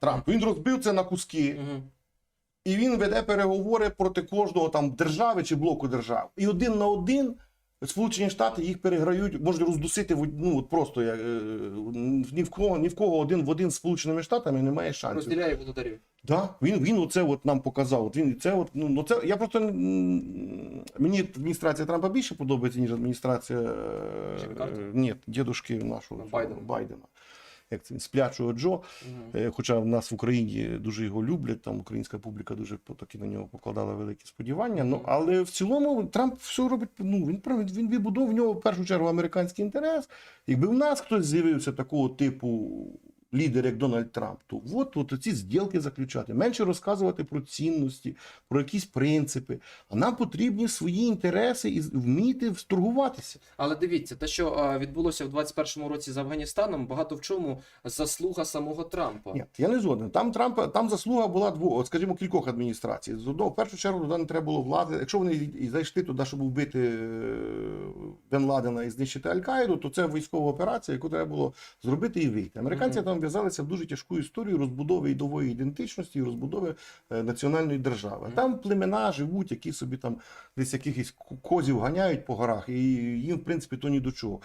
Трамп. Він розбив це на куски. І він веде переговори проти кожного там держави чи блоку держав. І один на один Сполучені Штати їх переграють, можуть роздусити в ну, от просто як, е, ні в кого ні в кого один в один з Сполученими Штатами немає шансів. Розділяє володарів. Да, він, він оце от нам показав. От він це от, ну, ну це я просто мені адміністрація Трампа більше подобається, ніж адміністрація е, ні, дідушки нашого Байдена. Байдена. Як це сплячого Джо. Е, Хоча в нас в Україні дуже його люблять, там українська публіка дуже таки на нього покладала великі сподівання. Ну але в цілому Трамп все робить. Ну він він відбудовував в нього в першу чергу американський інтерес. Якби в нас хтось з'явився такого типу. Лідер, як Дональд Трамп, то от, от ці зділки заключати, менше розказувати про цінності, про якісь принципи. А нам потрібні свої інтереси і вміти торгуватися. Але дивіться, те, що відбулося в 21-му році з Афганістаном, багато в чому заслуга самого Трампа. Ні, я не згоден. Там Трампа там заслуга була двох, от, скажімо, кількох адміністрацій. З одного, в першу чергу, туди не треба було влади. Якщо вони зайшли туди, щоб вбити е, Бен Ладена і знищити Аль-Каїду, то це військова операція, яку треба було зробити і вийти. Американці Мгм. там в'язалися в дуже тяжку історію розбудови ідової ідентичності і розбудови е, національної держави. Мгм. Там племена живуть, які собі там десь якихось ко- козів ганяють по горах, і їм, в принципі, то ні до чого.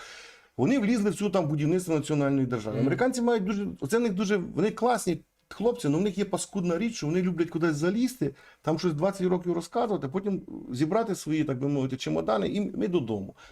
Вони влізли в цю там будівництво національної держави. Мгм. Американці мають дуже оце в них дуже вони класні хлопці, але в них є паскудна річ, що вони люблять кудись залізти, там щось 20 років розказувати, потім зібрати свої, так би мовити, чемодани і ми додому.